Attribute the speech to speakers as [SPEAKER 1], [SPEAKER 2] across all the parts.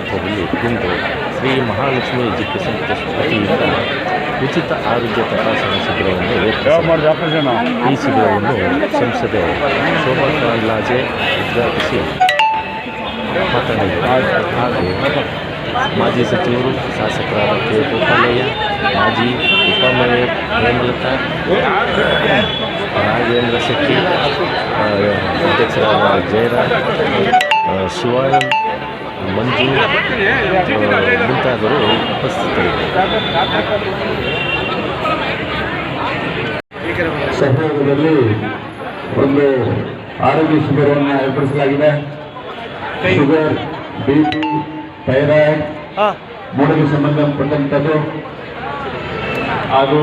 [SPEAKER 1] ಕ್ಷೇತ್ರದಲ್ಲಿ ಇಂದು Shri Mahalakshmi education trust ವತಿಯಿಂದ ಉಚಿತ ಆರೋಗ್ಯ ತಪಾಸಣಾ ಶಿಬಿರವನ್ನು ಏರ್ಪಡಿಸಲಾಗಿದೆ. ಈ ಶಿಬಿರವನ್ನು ಸಂಸದೆ ಶೋಭಾ ಕರಂದ್ಲಾಜೆ ಉದ್ಘಾಟಿಸಿ ಮಾತನಾಡಿದರು ಹಾಗೂ ಮಾಜಿ ಸಚಿವರು ಶಾಸಕರಾದ ಕೆ ಗೋಪಾಲಯ್ಯ ಮಾಜಿ ಉಪಮೇಯರ್ ಹೇಮಲತಾ ರಾಜೇಂದ್ರ ಶೆಟ್ಟಿ ಆ, ಅಧ್ಯಕ್ಷರಾದ ಜಯರಾಜ್ ಆ, ಶಿವಾನಂದ್ ಮಂಜು ಆ, ಮುಂತಾದವರು ಉಪಸ್ಥಿತರಿದ್ದರು
[SPEAKER 2] ಸಹಯೋಗದಲ್ಲಿ ಒಂದು ಆರೋಗ್ಯ ಶಿಬಿರವನ್ನು ಏರ್ಪಡಿಸಲಾಗಿದೆ. ಶುಗರ್ ಬಿ ಪಿ ಥೈರಾಯ್ಡ್ ಮೂಳೆಗೆ ಸಂಬಂಧಪಟ್ಟಂಥದ್ದು. ಹಾಗೂ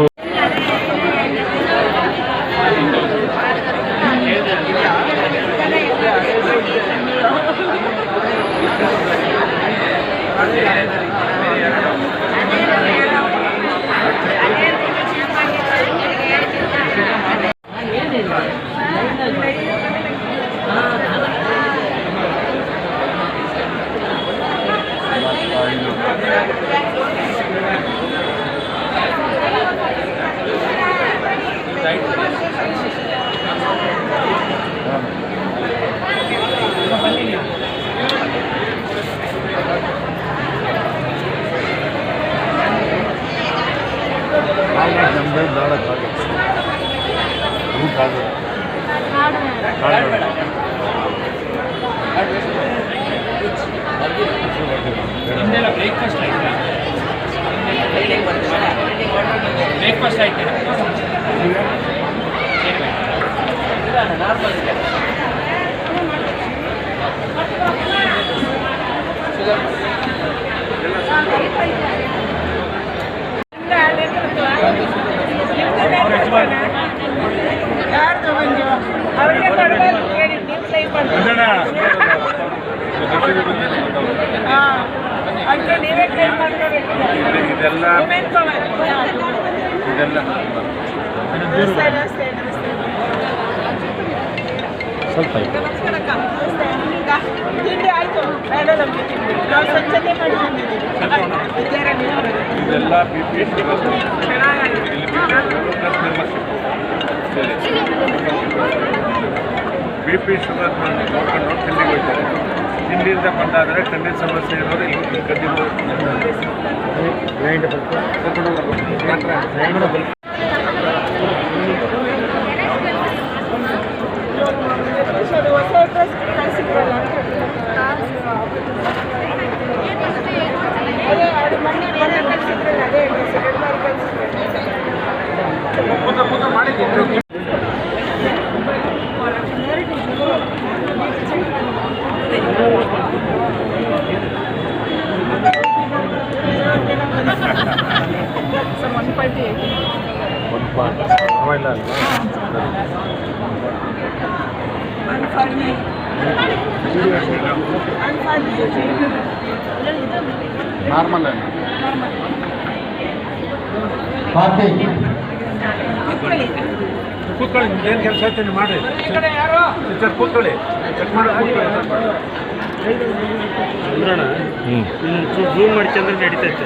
[SPEAKER 3] ಮಾಡಿ ಬಂದಿದ್ದೀವಿ ವಿದ್ಯಾರಣ್ಯ
[SPEAKER 4] ಇದೆಲ್ಲ B P B P sugar ನೋಡ್ಕೊಂಡು ತಿಂಡಿಗೆ ಹೋಗ್ತಾರೆ ತಿಂಡಿಯಿಂದ ಬಂದಾದರೆ ಕಣ್ಣಿನ ಸಮಸ್ಯೆ ಇರೋದು ಇಲ್ಲಿ ಕದ್ದಿರೋ ನಾರ್ಮಲ್
[SPEAKER 3] ಕೂತ್ಕೊಳ್ಳಿ.
[SPEAKER 4] ಕೂತ್ಕೊಳ್ಳಿ ಏನು ಕೆಲಸ ಐತೆ ಮಾಡಿ
[SPEAKER 3] ಯಾರು?
[SPEAKER 4] ಟೀಚರ್ ಕೂತ್ಕೊಳ್ಳಿ. ಚೆಕ್ ಮಾಡಿ
[SPEAKER 1] ಹ್ಞೂ
[SPEAKER 5] ಝೂಮ್ ಮಾಡ್ಕೊಂಡ್ರೆ ನಡೀತೈತೆ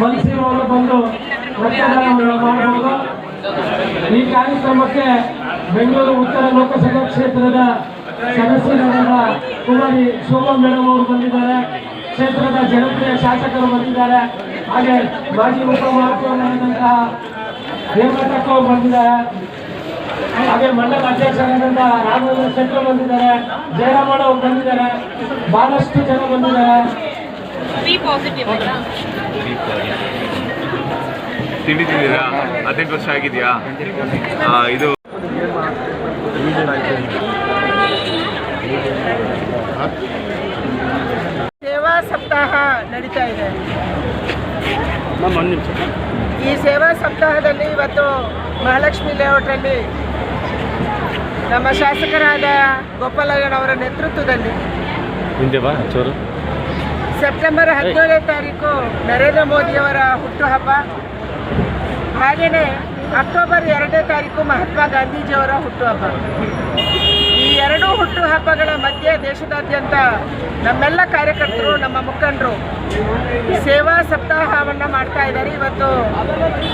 [SPEAKER 6] ಮನಸ್ಸಿನವರು ಬಂದು ಮಾಡಬಹುದು. ಈ ಕಾರ್ಯಕ್ರಮಕ್ಕೆ ಬೆಂಗಳೂರು ಉತ್ತರ ಲೋಕಸಭಾ ಕ್ಷೇತ್ರದ ಸದಸ್ಯರಾದ ಕುಮಾರಿ ಶೋಭಾ ಮೇಡಮ್ ಅವರು ಬಂದಿದ್ದಾರೆ. ಕ್ಷೇತ್ರದ ಜನಪ್ರಿಯ ಶಾಸಕರು ಬಂದಿದ್ದಾರೆ. ಹಾಗೆ ಮಾಜಿ ಉಪಮಹಾಪೌರರಾದಂತಹ ಹೇಮಂತಕ್ಕ ಬಂದಿದ್ದಾರೆ. ಹಾಗೆ ಮಂಡಲ ಅಧ್ಯಕ್ಷರಾದಂತ ರಾಘವೇಂದ್ರ ಶೆಟ್ಟರು ಬಂದಿದ್ದಾರೆ. ಜಯರಾಮಣ್ಣ ಅವರು ಬಂದಿದ್ದಾರೆ. ಬಹಳಷ್ಟು ಜನ ಬಂದಿದ್ದಾರೆ.
[SPEAKER 4] ತಿಂಡಿ ತಿಂದಿರಾ ಹದಿನೆಂಟು ವರ್ಷ ಆಗಿದೆಯಾ? ಇದು
[SPEAKER 3] ಸೇವಾ ಸಪ್ತಾಹ ನಡೀತಾ ಇದೆ ಈ ಸೇವಾ ಸಪ್ತಾಹದಲ್ಲಿ ಇವತ್ತು ಮಹಾಲಕ್ಷ್ಮಿ ಲೇಔಟಲ್ಲಿ ನಮ್ಮ ಶಾಸಕರಾದ ಗೋಪಾಲಯ್ಯನವರ ನೇತೃತ್ವದಲ್ಲಿ ಸೆಪ್ಟೆಂಬರ್ ಹದಿನೇಳನೇ ತಾರೀಕು ನರೇಂದ್ರ ಮೋದಿಯವರ ಹುಟ್ಟುಹಬ್ಬ. ಹಾಗೆಯೇ ಅಕ್ಟೋಬರ್ ಎರಡನೇ ತಾರೀಕು ಮಹಾತ್ಮ ಗಾಂಧೀಜಿಯವರ ಹುಟ್ಟುಹಬ್ಬ. ಈ ಹುಟ್ಟು ಹಬ್ಬಗಳ ಮಧ್ಯೆ ದೇಶದಾದ್ಯಂತ ನಮ್ಮೆಲ್ಲ ಕಾರ್ಯಕರ್ತರು, ನಮ್ಮ ಮುಖಂಡರು ಸೇವಾ ಸಪ್ತಾಹವನ್ನು ಮಾಡ್ತಾ ಇದ್ದಾರೆ. ಇವತ್ತು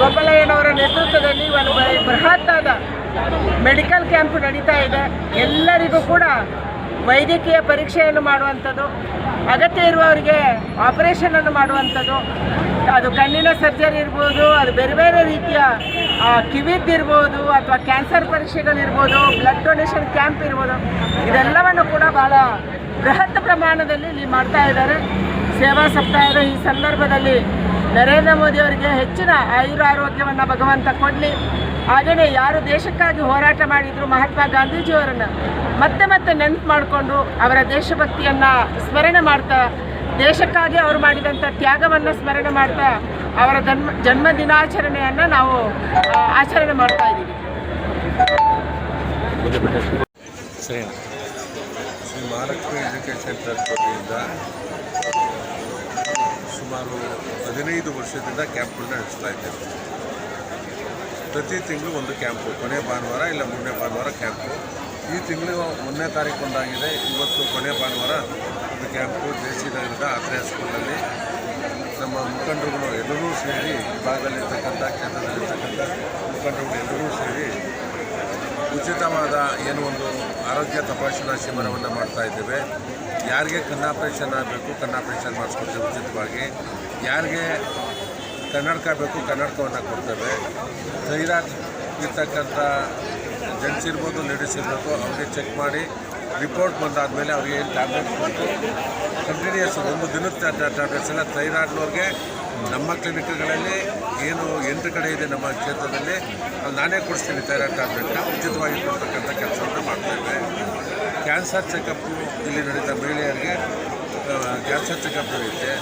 [SPEAKER 3] ಗೋಪಾಲಯ್ಯನವರ ನೇತೃತ್ವದಲ್ಲಿ ಒಂದು ಬೃಹತ್ತಾದ ಮೆಡಿಕಲ್ ಕ್ಯಾಂಪ್ ನಡೀತಾ ಇದೆ. ಎಲ್ಲರಿಗೂ ಕೂಡ ವೈದ್ಯಕೀಯ ಪರೀಕ್ಷೆಯನ್ನು ಮಾಡುವಂಥದ್ದು, ಅಗತ್ಯ ಇರುವವರಿಗೆ ಆಪರೇಷನನ್ನು ಮಾಡುವಂಥದ್ದು, ಅದು ಕಣ್ಣಿನ ಸರ್ಜರಿ ಇರ್ಬೋದು, ಅದು ಬೇರೆ ಬೇರೆ ರೀತಿಯ ಕಿವಿದ್ದಿರ್ಬೋದು ಅಥವಾ ಕ್ಯಾನ್ಸರ್ ಪರೀಕ್ಷೆಗಳಿರ್ಬೋದು ಬ್ಲಡ್ ಡೊನೇಷನ್ ಕ್ಯಾಂಪ್ ಇರ್ಬೋದು, ಇದೆಲ್ಲವನ್ನು ಕೂಡ ಭಾಳ ಬೃಹತ್ ಪ್ರಮಾಣದಲ್ಲಿ ಇಲ್ಲಿ ಮಾಡ್ತಾ ಇದ್ದಾರೆ. ಸೇವಾ ಸಪ್ತಾಹದ ಈ ಸಂದರ್ಭದಲ್ಲಿ ನರೇಂದ್ರ ಮೋದಿ ಅವರಿಗೆ ಹೆಚ್ಚಿನ ಆಯುರಾರೋಗ್ಯವನ್ನು ಭಗವಂತ ಕೊಡಲಿ. ಹಾಗೆಯೇ ಯಾರು ದೇಶಕ್ಕಾಗಿ ಹೋರಾಟ ಮಾಡಿದ್ರು ಮಹಾತ್ಮ ಗಾಂಧೀಜಿಯವರನ್ನು ಮತ್ತೆ ಮತ್ತೆ ನೆನಪು ಮಾಡಿಕೊಂಡು ಅವರ ದೇಶಭಕ್ತಿಯನ್ನು ಸ್ಮರಣೆ ಮಾಡ್ತಾ ದೇಶಕ್ಕಾಗಿ ಅವರು ಮಾಡಿದಂಥ ತ್ಯಾಗವನ್ನು ಸ್ಮರಣೆ ಮಾಡ್ತಾ ಅವರ ಜನ್ಮ ಜನ್ಮ ದಿನಾಚರಣೆಯನ್ನು ನಾವು ಆಚರಣೆ ಮಾಡ್ತಾ ಇದ್ದೀವಿ.
[SPEAKER 1] ಸರಿ
[SPEAKER 4] ಶ್ರೀ ಮಹಾಲಕ್ಷ್ಮಿ ಎಜುಕೇಷನ್ ಟ್ರಸ್ಟ್ ವತಿಯಿಂದ ಸುಮಾರು ಹದಿನೈದು ವರ್ಷದಿಂದ ಕ್ಯಾಂಪ್ಗಳನ್ನ ನಡೆಸ್ತಾ ಇದ್ದೇವೆ. ಪ್ರತಿ ತಿಂಗಳು ಒಂದು ಕ್ಯಾಂಪು. ಕೊನೆ ಭಾನುವಾರ ಇಲ್ಲ ಮೂರನೇ ಭಾನುವಾರ ಕ್ಯಾಂಪು. ಈ ತಿಂಗಳು ಒಂದನೇ ತಾರೀಕು ಒಂದಾಗಿದೆ. ಇವತ್ತು ಕೊನೆ ಭಾನುವಾರ ಒಂದು ಕ್ಯಾಂಪು ಜೆ ನಗರದ ಆತ್ರೇಯ ಸ್ಕೂಲಲ್ಲಿ. ನಮ್ಮ ಮುಖಂಡರುಗಳು ಎಲ್ಲರೂ ಸೇರಿ ಭಾಗದಲ್ಲಿರ್ತಕ್ಕಂಥ, ಕ್ಷೇತ್ರದಲ್ಲಿರ್ತಕ್ಕಂಥ ಮುಖಂಡರುಗಳು ಎಲ್ಲರೂ ಸೇರಿ ಉಚಿತವಾದ ಏನು ಒಂದು ಆರೋಗ್ಯ ತಪಾಸಣಾ ಶಿಬಿರವನ್ನು ಮಾಡ್ತಾ ಇದ್ದೇವೆ. ಯಾರಿಗೆ ಕಣ್ಣಾಪರೇಷನ್ ಆಗಬೇಕು ಕಣ್ಣಾಪರೇಷನ್ ಮಾಡಿಸ್ಕೊಡ್ತೇವೆ ಉಚಿತವಾಗಿ. ಯಾರಿಗೆ ಕನ್ನಡಕ ಬೇಕು, ಕನ್ನಡಕವನ್ನು ಕೊಡ್ತೇವೆ. ಥೈರಾಯ್ಡ್ ಇರ್ತಕ್ಕಂಥ ಜೆಂಟ್ಸ್ ಇರ್ಬೋದು ಲೇಡೀಸ್ ಇರಬೇಕು, ಅವ್ರಿಗೆ ಚೆಕ್ ಮಾಡಿ ರಿಪೋರ್ಟ್ ಬಂದಾದ ಮೇಲೆ ಅವ್ರಿಗೆ ಏನು ಟ್ಯಾಬ್ಲೆಟ್ಸ್ ಬೇಕು ಕಂಟಿನ್ಯೂಸ್ ಒಂದು ದಿನದ ಟ್ಯಾಬ್ಲೆಟ್ಸ್ ಎಲ್ಲ ಥೈರಾಯ್ಡ್ನವ್ರಿಗೆ ನಮ್ಮ ಕ್ಲಿನಿಕ್ಗಳಲ್ಲಿ ಏನು ಎಂಟು ಕಡೆ ಇದೆ ನಮ್ಮ ಕ್ಷೇತ್ರದಲ್ಲಿ, ಅಲ್ಲಿ ನಾನೇ ಕೊಡಿಸ್ತೀನಿ ಥೈರಾಯ್ಡ್ ಟ್ಯಾಬ್ಲೆಟ್ನ ಉಚಿತವಾಗಿ ಕೊಡ್ತಕ್ಕಂಥ ಕೆಲಸವನ್ನು ಮಾಡ್ತೇವೆ ಕ್ಯಾನ್ಸರ್ ಚೆಕಪ್ಪು ಇಲ್ಲಿ ನಡೀತಾ ಮಹಿಳೆಯರಿಗೆ ಕ್ಯಾನ್ಸರ್ ಚೆಕಪ್ ನಡೆಯುತ್ತೆ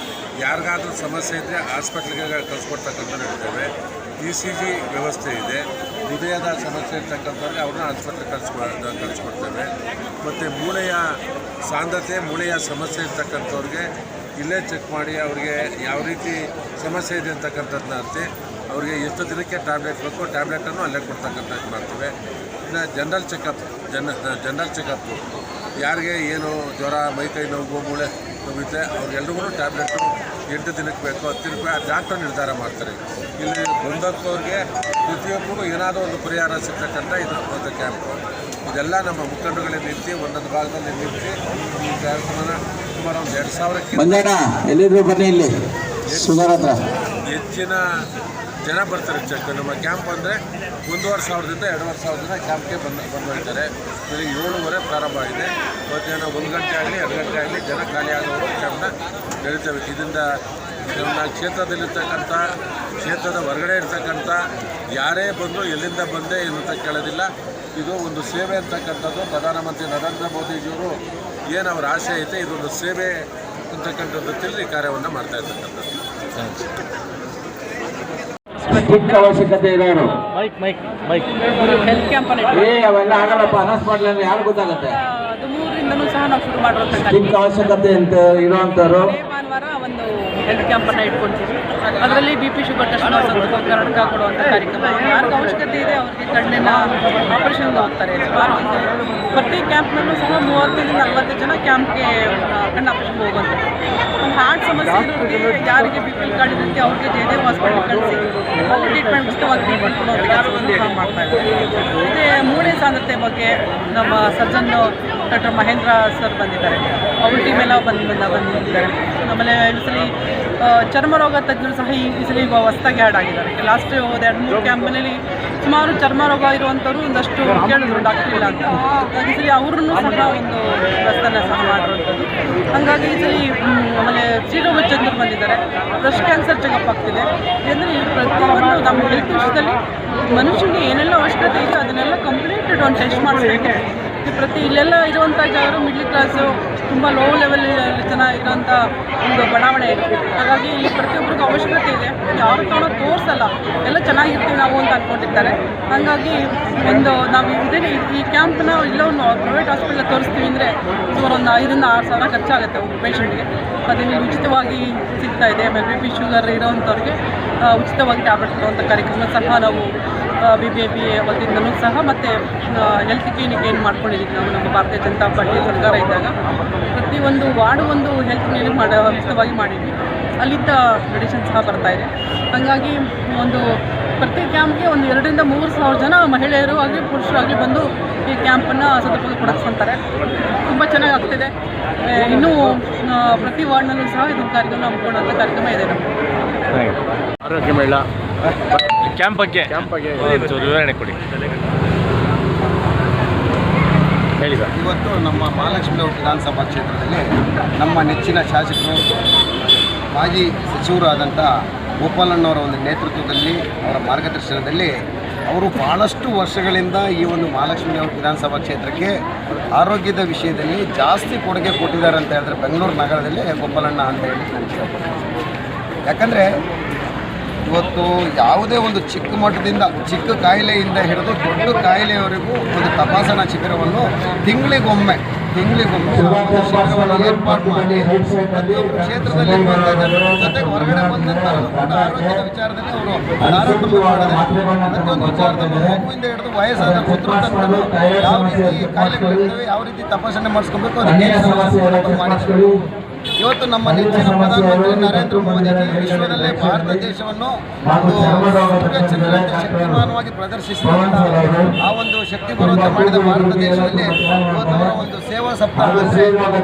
[SPEAKER 4] ಯಾರಿಗಾದ್ರೂ ಸಮಸ್ಯೆ ಇದ್ದರೆ ಹಾಸ್ಪಿಟ್ಲಿಗೆ ಕಳಿಸ್ಕೊಡ್ತಕ್ಕಂಥ ನಡೀತೇವೆ. ಇ ಸಿ ಜಿ ವ್ಯವಸ್ಥೆ ಇದೆ. ಹೃದಯದ ಸಮಸ್ಯೆ ಇರ್ತಕ್ಕಂಥವ್ರಿಗೆ ಅವ್ರನ್ನ ಆಸ್ಪತ್ರೆಗೆ ಕಳಿಸ್ಕೊ ಕಳಿಸ್ಕೊಡ್ತೇವೆ. ಮತ್ತು ಮೂಳೆಯ ಸಾಂದ್ರತೆ, ಮೂಳೆಯ ಸಮಸ್ಯೆ ಇರ್ತಕ್ಕಂಥವ್ರಿಗೆ ಇಲ್ಲೇ ಚೆಕ್ ಮಾಡಿ ಅವ್ರಿಗೆ ಯಾವ ರೀತಿ ಸಮಸ್ಯೆ ಇದೆ ಅಂತಕ್ಕಂಥದ್ದನ್ನ ಅರ್ಥಿ ಅವ್ರಿಗೆ ಎಷ್ಟು ದಿನಕ್ಕೆ ಟ್ಯಾಬ್ಲೆಟ್ ಬೇಕು ಟ್ಯಾಬ್ಲೆಟನ್ನು ಅಲ್ಲೇ ಕೊಡ್ತಕ್ಕಂಥದ್ದು ಮಾಡ್ತೇವೆ. ಇನ್ನು ಜನರಲ್ ಚೆಕಪ್ ಜನ ಜನರಲ್ ಚೆಕಪ್ಪು ಯಾರಿಗೆ ಏನು ಜ್ವರ, ಮೈಕೈ ನೋವು, ಮೂಳೆ ನೋವಿದೆ ಅವ್ರಿಗೆಲ್ರಿಗೂ ಟ್ಯಾಬ್ಲೆಟು ಎಂಟು ದಿನಕ್ಕೆ ಬೇಕು ಹತ್ತು ದಿನಕ್ಕೆ ಆ ಡಾಕ್ಟರ್ ನಿರ್ಧಾರ ಮಾಡ್ತಾರೆ. ಇಲ್ಲಿ ಬಂದವ್ರಿಗೆ ಪ್ರತಿಯೊಬ್ಬರಿಗೂ ಏನಾದರೂ ಒಂದು ಪರಿಹಾರ ಸಿಗ್ತಕ್ಕಂಥ ಇದು ಒಂದು ಕ್ಯಾಂಪು ಇದೆಲ್ಲ ನಮ್ಮ ಮುಖಂಡಗಳಿಗೆ ನಿಂತು ಒಂದೊಂದು ಭಾಗದಲ್ಲಿ ನಿಂತು ಈ ಕಾರ್ಯಕ್ರಮನ ಸುಮಾರು ಒಂದು ಎರಡು ಸಾವಿರಕ್ಕೆ
[SPEAKER 2] ಮಂಜಣ್ಣ ಎಲ್ಲಿದ್ರು ಬನ್ನಿ ಇಲ್ಲಿ? ಸುಧಾರ
[SPEAKER 4] ಹೆಚ್ಚಿನ ಜನ ಬರ್ತಾರೆ ಚೆಕ್. ನಮ್ಮ ಕ್ಯಾಂಪ್ ಅಂದರೆ ಒಂದೂವರೆ ಸಾವಿರದಿಂದ ಎರಡೂವರೆ ಸಾವಿರ ಜನ ಕ್ಯಾಂಪ್ಗೆ ಬಂದು ಬಂದು ಹೋಗ್ತಾರೆ. ಏಳುವರೆ ಪ್ರಾರಂಭ ಆಗಿದೆ. ಮಧ್ಯಾಹ್ನ ಒಂದು ಗಂಟೆ ಆಗಲಿ, ಎರಡು ಗಂಟೆ ಆಗಲಿ ಜನ ಖಾಲಿ ಕ್ಯಾಂಪ್ನ ನಡೀತೇವೆ ಇದರಿಂದ ನಮ್ಮ ಕ್ಷೇತ್ರದಲ್ಲಿರ್ತಕ್ಕಂಥ, ಕ್ಷೇತ್ರದ ಹೊರಗಡೆ ಇರ್ತಕ್ಕಂಥ ಯಾರೇ ಬಂದರೂ ಎಲ್ಲಿಂದ ಬಂದೆ ಏನಂತ ಕೇಳೋದಿಲ್ಲ. ಇದು ಒಂದು ಸೇವೆ ಅಂತಕ್ಕಂಥದ್ದು. ಪ್ರಧಾನಮಂತ್ರಿ ನರೇಂದ್ರ ಮೋದಿಜಿಯವರು ಏನು ಅವರ ಆಸೆ ಐತೆ, ಇದೊಂದು ಸೇವೆ ಅಂತಕ್ಕಂಥದ್ದು ತಿಳಿದು ಈ ಕಾರ್ಯವನ್ನು ಮಾಡ್ತಾ ಇರ್ತಕ್ಕಂಥದ್ದು.
[SPEAKER 2] ಚಿಕ್ಕ ಅವಶ್ಯಕತೆ ಇರೋರು.
[SPEAKER 1] Mic mic mic.
[SPEAKER 7] ಹೆಲ್ತ್ ಕ್ಯಾಂಪನ್ನು
[SPEAKER 2] ಏ ಅವೆಲ್ಲ ಆಗಲ್ಲಪ್ಪ ಅನೌನ್ಸ್ ಮಾಡ್ಲಿಲ್ಲ ಯಾರು ಗೊತ್ತಾಗುತ್ತೆ? ಚಿಕ್ಕ ಅವಶ್ಯಕತೆ ಅಂತ ಇರೋವಂಥವ್ರು
[SPEAKER 7] ಕೊನೆ ಭಾನುವಾರ ಒಂದು ಹೆಲ್ತ್ ಕ್ಯಾಂಪನ್ನು ಇಟ್ಕೊಳ್ತೀವಿ ಅದರಲ್ಲಿ ಬಿ ಪಿ ಶುಗರ್ ಟೆಸ್ಟ್ ಮಾಡಿಸೋದು ಕರ್ನಾಟಕ ಕೊಡುವಂಥ ಕಾರ್ಯಕ್ರಮ. ಯಾರಿಗೆ ಅವಶ್ಯಕತೆ ಇದೆ, ಅವರಿಗೆ ಕಣ್ಣಿನ ಆಪರೇಷನ್ ಹೋಗ್ತಾರೆ. ಒಂದು ಪ್ರತಿ ಕ್ಯಾಂಪ್ನಲ್ಲೂ ಸಹ ಮೂವತ್ತರಿಂದ ನಲವತ್ತು ಜನ ಕ್ಯಾಂಪ್ಗೆ ಕಣ್ಣು ಆಪರೇಷನ್ ಹೋಗುವಂಥದ್ದು ಒಂದು ಹಾರ್ಟ್ ಸಮಸ್ಯೆ ಇರೋರಿಗೆ ಯಾರಿಗೆ ಬಿ ಪಿ ಕಾರ್ಡ್ ಇರುತ್ತೆ ಅವ್ರಿಗೆ ಜಯದೇವ್ ಹಾಸ್ಪಿಟಲ್ ಕಳಿಸಿ, ಅಲ್ಲಿ ಟ್ರೀಟ್ಮೆಂಟ್ ಉಚಿತವಾಗಿ ಟ್ರೀಟ್ಮೆಂಟ್ ಒಂದು ಕೆಲಸವನ್ನು ಮಾಡ್ತಾ ಇದ್ದಾರೆ. ಇದೇ ಮೂಳೆ ಸಾಂದ್ರತೆ ಬಗ್ಗೆ ನಮ್ಮ ಸರ್ಜನ್ ಡಾಕ್ಟರ್ ಮಹೇಂದ್ರ ಸರ್ ಬಂದಿದ್ದಾರೆ. ಅವ್ರ ಟೀಮ್ ಎಲ್ಲ ಬಂದು ಬಂದ ಬಂದಿದ್ದಾರೆ ಆಮೇಲೆ ಸಲ ಆ, ಚರ್ಮ ರೋಗ ತಜ್ಞರು ಸಹ ಈ ಈಗ ಹೊಸ್ದಾಗಿ ಆ್ಯಡ್ ಆಗಿದ್ದಾರೆ. ಲಾಸ್ಟ್ ಹೋದ ಎರಡು ಮೂರು ಕ್ಯಾಂಪ್ನಲ್ಲಿ ಸುಮಾರು ಚರ್ಮ ರೋಗ ಇರುವಂಥವ್ರು ಒಂದಷ್ಟು ಕೇಳಿದ್ರು ಡಾಕ್ಟರ್ ಇಲ್ಲ ಅಂತ. ಈ ಸಲ ಅವ್ರನ್ನೂ ಸಹ ಒಂದು ಪ್ರಸ್ತಾನ ಸಹ ಮಾಡಿರುವಂಥದ್ದು ಹಾಗಾಗಿ ಈ ಸಲ ಆಮೇಲೆ ಶ್ರೀರೋಗ ಚಂದ್ರ ಬಂದಿದ್ದಾರೆ. ಬ್ರೆಸ್ಟ್ ಕ್ಯಾನ್ಸರ್ ಚೆಕಪ್ ಆಗ್ತಿದೆ. ಅಂದರೆ ಪ್ರತಿಯೊಂದು ನಮ್ಮ ಹೆಲ್ತ್ ವಿಷಯದಲ್ಲಿ ಮನುಷ್ಯನಿಗೆ ಏನೆಲ್ಲ ಅವಶ್ಯಕತೆ ಇದೆ ಅದನ್ನೆಲ್ಲ ಕಂಪ್ಲೀಟ್ ಒಂದು ಟೆಸ್ಟ್ ಈ ಪ್ರತಿ ಇಲ್ಲೆಲ್ಲ ಇರುವಂಥ ಜನರು ಮಿಡ್ಲ್ ಕ್ಲಾಸು ತುಂಬ ಲೋ ಲೆವೆಲ್ ಜನ ಇರೋಂಥ ಒಂದು ಬಡಾವಣೆ ಇದೆ. ಹಾಗಾಗಿ ಇಲ್ಲಿ ಪ್ರತಿಯೊಬ್ಬರಿಗೂ ಅವಶ್ಯಕತೆ ಇದೆ. ಯಾರು ತಗೊಂಡು ತೋರಿಸಲ್ಲ. ಎಲ್ಲ ಚೆನ್ನಾಗಿರ್ತೀವಿ ನಾವು ಅಂತ ಅಂದ್ಕೊಂಡಿರ್ತಾರೆ ಹಾಗಾಗಿ ಒಂದು ನಾವು ಇದೇನೆ ಈ ಕ್ಯಾಂಪ್ನ ಇಲ್ಲ ಒಂದು ಪ್ರೈವೇಟ್ ಹಾಸ್ಪಿಟಲ್ ತೋರಿಸ್ತೀವಿ ಅಂದರೆ ಸುಮಾರು ಒಂದು ಐದರಿಂದ ಆರು ಸಾವಿರ ಖರ್ಚಾಗುತ್ತೆ ಒಬ್ಬ ಪೇಷಂಟ್ಗೆ ಅದನ್ನು ಉಚಿತವಾಗಿ ಸಿಗ್ತಾ ಇದೆ. ಆಮೇಲೆ ಬಿ ಪಿ ಶುಗರ್ ಇರೋವಂಥವ್ರಿಗೆ ಉಚಿತವಾಗಿ ಟ್ಯಾಬ್ಲೆಟ್ ಕೊಡುವಂಥ ಕಾರ್ಯಕ್ರಮ ಸಹ ನಾವು ಬಿ ಬಿ ಬಿ ವತಿಯಿಂದಲೂ ಸಹ ಮತ್ತು ಹೆಲ್ತ್ ಕ್ಲಿನಿಕ್ ಏನು ಮಾಡ್ಕೊಂಡಿದ್ದೀವಿ ನಾವು ನಮ್ಮ ಭಾರತೀಯ ಜನತಾ ಪಾರ್ಟಿ ಸರ್ಕಾರ ಇದ್ದಾಗ. ಪ್ರತಿಯೊಂದು ವಾರ್ಡು ಒಂದು ಹೆಲ್ತ್ ಕ್ಲಿನಿಕ್ ಮಾಡ ಉಚಿತವಾಗಿ ಮಾಡಿದ್ವಿ. ಅಲ್ಲಿದ್ದ ಮೆಡಿಷನ್ ಸಹ ಬರ್ತಾಯಿದೆ ಹಾಗಾಗಿ ಒಂದು ಪ್ರತಿ ಕ್ಯಾಂಪ್ಗೆ ಒಂದು ಎರಡರಿಂದ ಮೂರು ಸಾವಿರ ಜನ ಮಹಿಳೆಯರು ಆಗಲಿ ಪುರುಷರಾಗಲಿ ಬಂದು ಈ ಕ್ಯಾಂಪನ್ನು ಸದುಪಯೋಗ ಪಡಿಸ್ಕೊತಾರೆ ತುಂಬ ಚೆನ್ನಾಗಿ ಆಗ್ತಿದೆ ಇನ್ನೂ ಪ್ರತಿ ವಾರ್ಡ್ನಲ್ಲೂ ಸಹ ಇದೊಂದು ಕಾರ್ಯಕ್ರಮ ಹಮ್ಮಿಕೊಳ್ಳುವಂಥ ಕಾರ್ಯಕ್ರಮ ಇದೆ ನಮ್ಮ
[SPEAKER 1] ಆರೋಗ್ಯ ಮೇಳ. ಕ್ಯಾಂಪ್ ಬಗ್ಗೆ ಕ್ಯಾಂಪ್ ಬಗ್ಗೆ ಒಂಚೂರು ವಿವರಣೆ ಕೊಡಿ. ಹೇಳಿ ಸರ್
[SPEAKER 8] ಇವತ್ತು ನಮ್ಮ ಮಹಾಲಕ್ಷ್ಮೀ ವಿಧಾನಸಭಾ ಕ್ಷೇತ್ರದಲ್ಲಿ ನಮ್ಮ ನೆಚ್ಚಿನ ಶಾಸಕರು ಮಾಜಿ ಸಚಿವರಾದಂಥ ಗೋಪಾಲಣ್ಣವರ ಒಂದು ನೇತೃತ್ವದಲ್ಲಿ ಅವರ ಮಾರ್ಗದರ್ಶನದಲ್ಲಿ ಅವರು ಭಾಳಷ್ಟು ವರ್ಷಗಳಿಂದ ಈ ಒಂದು ಮಹಾಲಕ್ಷ್ಮೀ ಲೇಔಟ್ ವಿಧಾನಸಭಾ ಕ್ಷೇತ್ರಕ್ಕೆ ಆರೋಗ್ಯದ ವಿಷಯದಲ್ಲಿ ಜಾಸ್ತಿ ಕೊಡುಗೆ ಕೊಟ್ಟಿದ್ದಾರೆ ಅಂತ ಹೇಳಿದ್ರೆ ಬೆಂಗಳೂರು ನಗರದಲ್ಲಿ ಗೋಪಾಲಣ್ಣ ಅಂತ ಹೇಳಿ ನಾನು ಇಷ್ಟಪಡ್ತೀನಿ ಯಾಕಂದರೆ ಇವತ್ತು ಯಾವುದೇ ಒಂದು ಚಿಕ್ಕ ಮಟ್ಟದಿಂದ ಚಿಕ್ಕ ಕಾಯಿಲೆಯಿಂದ ಹಿಡಿದು ದೊಡ್ಡ ಕಾಯಿಲೆಯವರೆಗೂ ಒಂದು ತಪಾಸಣಾ ಶಿಬಿರವನ್ನು ತಿಂಗಳಿಗೊಮ್ಮೆ ತಿಂಗಳಿಗೊಮ್ಮೆ ಶಿಬಿರವನ್ನು ಏರ್ಪಾಡು ಮಾಡಿ ಪ್ರತಿಯೊಂದು ಕ್ಷೇತ್ರದಲ್ಲಿ ಜೊತೆಗೆ ಹೊರಗಡೆ ಬಂದಂಥವರು ಕೂಡ ಆರೋಗ್ಯದ ವಿಚಾರದಲ್ಲಿ ಅವರು ತಾರತಮ್ಯ ಮಾಡದೆ ಪ್ರತಿಯೊಂದು ವಿಚಾರದಲ್ಲಿ ಮಗುವಿಂದ ಹಿಡಿದು ವಯಸ್ಸಾದ ಪುತ್ರ ಯಾವ ರೀತಿ ಕಾಯಿಲೆಗಳಿರ್ತವೆ ಯಾವ ರೀತಿ ತಪಾಸಣೆ ಮಾಡಿಸ್ಕೊಬೇಕು ಅದಕ್ಕೆ ಮಾಡಿದ್ರು ಇವತ್ತು ನಮ್ಮ ನೆಚ್ಚಿನ ಪ್ರಧಾನಮಂತ್ರಿ ನರೇಂದ್ರ ಮೋದಿ ವಿಶ್ವದಲ್ಲೇ ಭಾರತ ದೇಶವನ್ನು ಒಂದು ಶಕ್ತಿಮಾನವಾಗಿ ಪ್ರದರ್ಶಿಸಿರುವಂತಹ ಆ ಒಂದು ಶಕ್ತಿ ಬರುವಂತೆ ಮಾಡಿದ ಭಾರತ ದೇಶದಲ್ಲಿ ಇವತ್ತು ಅವರ ಒಂದು ಸೇವಾ ಸಪ್ತಾಹ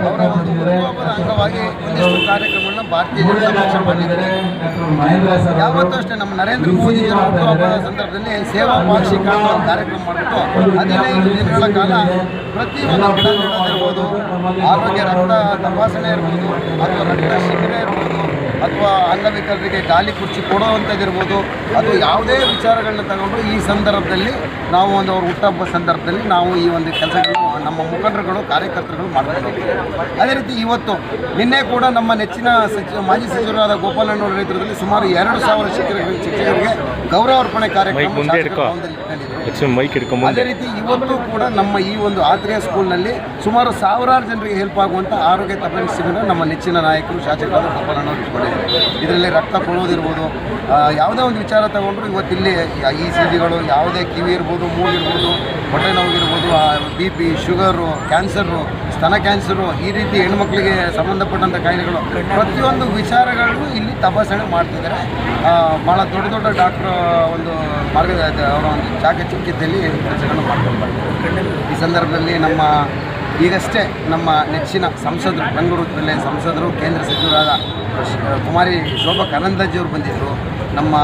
[SPEAKER 8] ಅವರ ಒಂದು ಹುಟ್ಟುಹಬ್ಬದ ಅಂಗವಾಗಿ ಒಂದಿಷ್ಟು ಕಾರ್ಯಕ್ರಮಗಳನ್ನ ಭಾರತೀಯ ಜನತಾ ಪಕ್ಷ ಮಾಡಿದ್ದಾರೆ. ಯಾವತ್ತೂ ಅಷ್ಟೇ ನಮ್ಮ ನರೇಂದ್ರ ಮೋದಿ ಹುಟ್ಟುಹಬ್ಬದ ಸಂದರ್ಭದಲ್ಲಿ ಸೇವಾ ಪಾಕ್ಷಿಕ ಕಾರ್ಯಕ್ರಮ ಮಾಡಿಬಿಟ್ಟು ಹದಿನೈದು ದಿನಗಳ ಕಾಲ ಪ್ರತಿಯೊಂದು ಗಿಡ ನೆಡೋದಿರ್ಬೋದು. ಆರೋಗ್ಯ ರಕ್ತ ತಪಾಸಣೆ ಇರ್ಬೋದು ಅಥವಾ ರಕ್ತ ಶಿಬಿರ ಇರ್ಬೋದು ಅಥವಾ ಅಂಗವಿಕಲರಿಗೆ ಗಾಲಿ ಕುರ್ಚಿ ಕೊಡುವಂಥದ್ದಿರ್ಬೋದು ಅದು ಯಾವುದೇ ವಿಚಾರಗಳನ್ನ ತಗೊಂಡು ಈ ಸಂದರ್ಭದಲ್ಲಿ ನಾವು ಒಂದು ಅವ್ರ ಹುಟ್ಟಹಬ್ಬ ಸಂದರ್ಭದಲ್ಲಿ ನಾವು ಈ ಒಂದು ಕೆಲಸಗಳು ನಮ್ಮ ಮುಖಂಡರುಗಳು ಕಾರ್ಯಕರ್ತರುಗಳು ಮಾಡ್ತಾ ಅದೇ ರೀತಿ ಇವತ್ತು ನಿನ್ನೆ ಕೂಡ ನಮ್ಮ ನೆಚ್ಚಿನ ಸಚಿವ ಮಾಜಿ ಸಚಿವರಾದ ಗೋಪಾಲಣ್ಣವರ ನೇತೃತ್ವದಲ್ಲಿ ಸುಮಾರು ಎರಡು ಸಾವಿರ ಶಿಕ್ಷಕರಿಗೆ ಶಿಕ್ಷಕರಿಗೆ ಗೌರವಾರ್ಪಣೆ ಕಾರ್ಯಕ್ರಮ ಅದೇ ರೀತಿ ಇವತ್ತು ಕೂಡ ನಮ್ಮ ಈ ಒಂದು ಆತ್ರೇಯ ಸ್ಕೂಲ್ನಲ್ಲಿ ಸುಮಾರು ಸಾವಿರಾರು ಜನರಿಗೆ ಹೆಲ್ಪ್ ಆಗುವಂಥ ಆರೋಗ್ಯ ತಪಾಸಣೆ ಶಿಬಿರ ನಮ್ಮ ನೆಚ್ಚಿನ ನಾಯಕರು ಶಾಸಕರಾದ ಗೋಪಾಲಣ್ಣವರು ಇದರಲ್ಲಿ ರಕ್ತ ಕೊಡೋದಿರ್ಬೋದು. ಯಾವುದೇ ಒಂದು ವಿಚಾರ ತಗೊಂಡ್ರು ಇವತ್ತಿಲ್ಲಿ ಇ ಸಿ ಜಿಗಳು ಯಾವುದೇ ಕಿವಿ ಇರ್ಬೋದು ಮೂಗಿರ್ಬೋದು ಹೊಟ್ಟೆ ನೋವಿರ್ಬೋದು ಬಿ ಪಿ ಶುಗರು ಕ್ಯಾನ್ಸರು ಸ್ತನ ಕ್ಯಾನ್ಸರು ಈ ರೀತಿ ಹೆಣ್ಮಕ್ಳಿಗೆ ಸಂಬಂಧಪಟ್ಟಂಥ ಕಾಯಿಲೆಗಳು ಪ್ರತಿಯೊಂದು ವಿಚಾರಗಳನ್ನು ಇಲ್ಲಿ ತಪಾಸಣೆ ಮಾಡ್ತಿದ್ದಾರೆ. ಭಾಳ ದೊಡ್ಡ ದೊಡ್ಡ ಡಾಕ್ಟ್ರ್ ಒಂದು ಮಾರ್ಗ ಅವರ ಒಂದು ಚಾಕಚಕ್ಯತೆಯಲ್ಲಿ ಕೆಲಸಗಳನ್ನು ಮಾಡ್ಕೊಂಡು ಈ ಸಂದರ್ಭದಲ್ಲಿ ನಮ್ಮ ಈಗಷ್ಟೇ ನಮ್ಮ ನೆಚ್ಚಿನ ಸಂಸದರು, ಬೆಂಗಳೂರು ಜಿಲ್ಲೆ ಸಂಸದರು, ಕೇಂದ್ರ ಸಚಿವರಾದ ಕುಮಾರಿ ಶೋಭಾ ಕರಂದ್ಲಾಜೆಯವರು ಬಂದಿದ್ದರು ನಮ್ಮ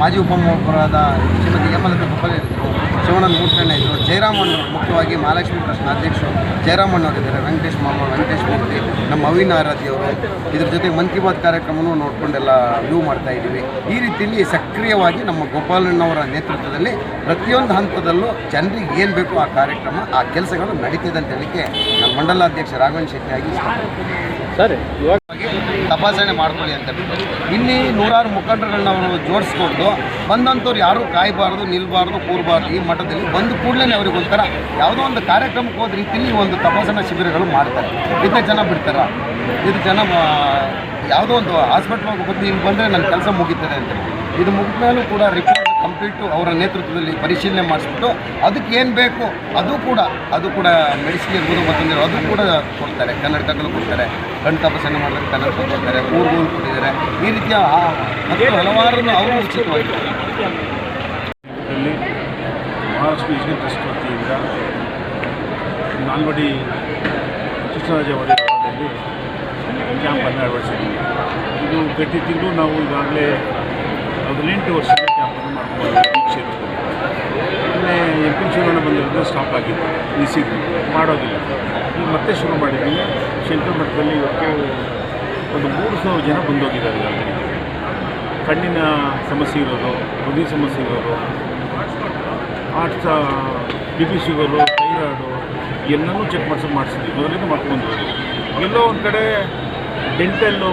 [SPEAKER 8] ಮಾಜಿ ಉಪಮುಖ್ಯರಾದ ಶ್ರೀಮತಿ ಹೇಮಲತಾ ಗೋಪಾಲ್ ಇದ್ದರು ಶಿವಾನಂದ ಮೂರ್ತಿಯಣ್ಣ ಇದ್ದರು ಜಯರಾಮಣ್ಣವರು ಮುಖ್ಯವಾಗಿ ಮಹಾಲಕ್ಷ್ಮಿ ಟ್ರಸ್ಟ್ನ ಅಧ್ಯಕ್ಷರು. ಜಯರಾಮಣ್ಣವರು ಇದ್ದಾರೆ. ವೆಂಕಟೇಶ್ ಮಾಮ, ವೆಂಕಟೇಶ್ ಮೂರ್ತಿ, ನಮ್ಮ ಅವಿನ ಆರಾಧ್ಯವರು ಇದ್ರ ಜೊತೆ ಮನ್ ಕಿ ಬಾತ್ ಕಾರ್ಯಕ್ರಮವನ್ನು ನೋಡ್ಕೊಂಡೆಲ್ಲ ವ್ಯೂ ಮಾಡ್ತಾ ಇದ್ದೀವಿ. ಈ ರೀತಿಯಲ್ಲಿ ಸಕ್ರಿಯವಾಗಿ ನಮ್ಮ ಗೋಪಾಲಣ್ಣವರ ನೇತೃತ್ವದಲ್ಲಿ ಪ್ರತಿಯೊಂದು ಹಂತದಲ್ಲೂ ಜನರಿಗೆ ಏನು ಬೇಕು ಆ ಕಾರ್ಯಕ್ರಮ, ಆ ಕೆಲಸಗಳು ನಡೀತಿದೆ ಅಂತ ಹೇಳಿಕೆ ನಮ್ಮ ಮಂಡಲಾಧ್ಯಕ್ಷ ರಾಘವನ್ ಶೆಟ್ಟಿ ಆಗಿ
[SPEAKER 1] ಸರಿ
[SPEAKER 8] ತಪಾಸಣೆ ಮಾಡ್ಕೊಳ್ಳಿ ಅಂತ ಇಲ್ಲಿ ನೂರಾರು ಮುಖಂಡರುಗಳನ್ನ ಅವರು ಜೋಡಿಸ್ಕೊಂಡು ಬಂದಂಥವ್ರು ಯಾರೂ ಕಾಯಬಾರ್ದು, ನಿಲ್ಬಾರ್ದು, ಕೂರಬಾರ್ದು ಈ ಮಠದಲ್ಲಿ ಬಂದು ಕೂಡಲೇ ಅವ್ರಿಗೆ ಒಂಥರ ಯಾವುದೋ ಒಂದು ಕಾರ್ಯಕ್ರಮಕ್ಕೆ ಹೋದ ರೀತಿಯಲ್ಲಿ ಒಂದು ತಪಾಸಣಾ ಶಿಬಿರಗಳು ಮಾಡ್ತಾರೆ. ಇದನ್ನ ಜನ ಬಿಡ್ತಾರ? ಇದು ಜನ ಯಾವುದೋ ಒಂದು ಹಾಸ್ಪಿಟ್ಲ್ ಹೋಗಿ ಇಲ್ಲಿ ಬಂದರೆ ನನ್ನ ಕೆಲಸ ಮುಗೀತದೆ ಅಂತ ಇದು ಮುಗಿದ ಮೇಲೂ ಕೂಡ ರಿಪೋರ್ಟ್ ಕಂಪ್ಲೀಟು ಅವರ ನೇತೃತ್ವದಲ್ಲಿ ಪರಿಶೀಲನೆ ಮಾಡಿಸ್ಬಿಟ್ಟು ಅದಕ್ಕೆ ಏನು ಬೇಕು, ಅದು ಕೂಡ ಅದು ಕೂಡ ಮೆಡಿಸಿನ್ ಇರ್ಬೋದು ಮತ್ತೊಂದು ಅದು ಕೂಡ ಕೊಡ್ತಾರೆ. ಕನ್ನಡಕಗಳು ಕೊಡ್ತಾರೆ. ಕಣ್ಣು ತಪಾಸಣೆ ಮಾಡಿದ್ರೆ ಕನ್ನಡಕ ಕೊಡ್ತಾರೆ. ಊರುಗಳು ಕೊಟ್ಟಿದ್ದಾರೆ. ಈ ರೀತಿಯ ಮತ್ತು ಹಲವಾರು ಅವರು ಉಚಿತವಾಗಿ
[SPEAKER 9] ಮಹಾಲಕ್ಷ್ಮಿ ವಿಜಯ ಟ್ರಸ್ಟ್ ವತಿಯಿಂದ ನಾಲ್ವಡಿ ಕೃಷ್ಣರಾಜ ವಲಯದಲ್ಲಿ ಕ್ಯಾಂಪನ್ನು ಅಳವಡಿಸಿದ್ದೀವಿ ಇದು ಪ್ರತಿ ತಿಂಗಳು ನಾವು ಈಗಾಗಲೇ ಹದಿನೆಂಟು ವರ್ಷದ ಕ್ಷೇತ್ರದಲ್ಲಿ ಮೊನ್ನೆ ಎಂ ಪಿ ಚುನಾವಣೆ ಬಂದಿರೋದು ಸ್ಟಾಪ್ ಆಗಿತ್ತು ನಿಲ್ಲಿಸಿದ್ವಿ ಮಾಡೋದಿಲ್ಲ. ಈಗ ಮತ್ತೆ ಶುರು ಮಾಡಿದ್ದೀವಿ ಶಂಕರ ಮಠದಲ್ಲಿ ಇವತ್ತು ಒಂದು ಮೂರು ಸಾವಿರ ಜನ ಬಂದೋಗಿದ್ದಾರೆ ಅಲ್ಲಿ. ಕಣ್ಣಿನ ಸಮಸ್ಯೆ ಇರೋದು, ಹೃದಯ ಸಮಸ್ಯೆ ಇರೋದು ಆರ್ಟ್ಸ ಬಿ ಪಿ ಶುಗರು, ಥೈರಾಯ್ಡು, ಎಲ್ಲನೂ ಚೆಕ್ ಮಾಡಿಸಿ ಮಾಡಿಸಿದ್ವಿ. ಮೊದಲಿಂದ ಮಾಡ್ಕೊಂಡು ಎಲ್ಲೋ ಒಂದು ಕಡೆ ಡೆಂಟಲ್ಲು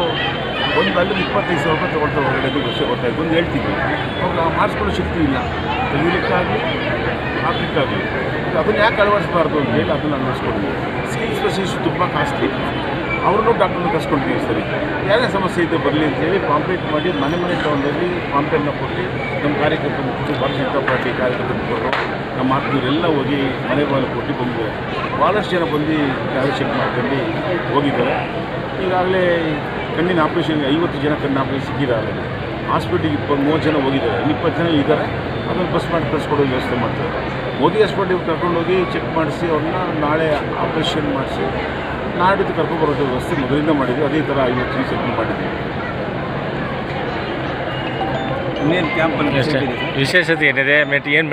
[SPEAKER 9] ಒಂದು ಅಲ್ಲಿ ಇಪ್ಪತ್ತೈದು ಸಾವಿರ ರೂಪಾಯಿ ತೊಗೊಳ್ತಾ ಹೊರಗಡೆ ವರ್ಷ ಗೊತ್ತಾಯ್ತು. ಒಂದು ಹೇಳ್ತಿದ್ವಿ ಅವಾಗ ಮಾಡಿಸ್ಕೊಳ್ಳೋ ಶಕ್ತಿ ಇಲ್ಲ. ತೆಗಿಲಿಕ್ಕಾಗಲಿ, ಹಾಕ್ಲಿಕ್ಕಾಗಲಿ. ಅದನ್ನು ಯಾಕೆ ಅಳವಡಿಸಬಾರ್ದು ಅಂತ ಹೇಳಿ ಅದನ್ನು ಅಳವಡಿಸ್ಕೊಂಡಿದ್ವಿ ಸ್ಕಿನ್ ಸ್ಪೆಷಲಿಸ್ಟ್ ತುಂಬ ಕಾಸ್ಟ್ಲಿ ಅವ್ರನ್ನೂ ಡಾಕ್ಟ್ರನ್ನ ಕರ್ಸ್ಕೊಂಡಿದ್ದೀವಿ ಸರಿ. ಯಾವುದೇ ಸಮಸ್ಯೆ ಇದೆ ಬರಲಿ ಅಂತೇಳಿ ಪಾಂಪ್ಲೇಟ್ ಮಾಡಿ ಮನೆ ಮನೆ ತಗೊಂಡೋಗಿ ಪಾಂಪ್ಲೇಟ್ನ ಕೊಟ್ಟು ನಮ್ಮ ಕಾರ್ಯಕರ್ತರು ಭಾರತೀಯ ಜನತಾ ಪಾರ್ಟಿ ಕಾರ್ಯಕರ್ತರು ನಮ್ಮ ಆತ್ಮೀಯರೆಲ್ಲ ಹೋಗಿ ಮನೆ ಬಾಗಿಲು ಕೊಟ್ಟು ಬಂದಿದ್ದಾರೆ ಭಾಳಷ್ಟು ಜನ ಬಂದು ಯಾವ ಚೆಕ್ ಮಾಡ್ಕೊಂಡು ಹೋಗಿದ್ದಾರೆ. ಈಗಾಗಲೇ ಕಣ್ಣಿನ ಆಪ್ರೇಷನ್ಗೆ ಐವತ್ತು ಜನ ಕಣ್ಣಿನ ಆಪ್ರೇಷನ್ ಸಿಕ್ಕಿದ್ದಾರೆ. ಹಾಸ್ಪಿಟ್ಲಿಗೆ ಇಪ್ಪತ್ತು ಮೂವತ್ತು ಜನ ಹೋಗಿದ್ದಾರೆ. ಇನ್ನು ಇಪ್ಪತ್ತು ಜನ ಇದ್ದಾರೆ. ಅದನ್ನು ಬಸ್ ಮಾಡಿ ಕಳಿಸ್ಕೊಡೋ ವ್ಯವಸ್ಥೆ ಮಾಡ್ತಾರೆ. ಮೋದಿ ಹಾಸ್ಪಿಟ್ಲಿಗೆ ಕರ್ಕೊಂಡೋಗಿ ಚೆಕ್ ಮಾಡಿಸಿ ಅವ್ರನ್ನ ನಾಳೆ ಆಪ್ರೇಷನ್ ಮಾಡಿಸಿ ನಾಡಿದ್ದು ಕರ್ಕೊಬರೋದು ವ್ಯವಸ್ಥೆ ಮೊದಲಿಂದ ಮಾಡಿದ್ವಿ ಅದೇ ಥರ ಐವತ್ತು ಕ್ಯಾಂಪ್ ಮಾಡಿದ್ವಿ
[SPEAKER 1] ವಿಶೇಷತೆ ಏನಿದೆ? ಮೆಟ್ ಏನು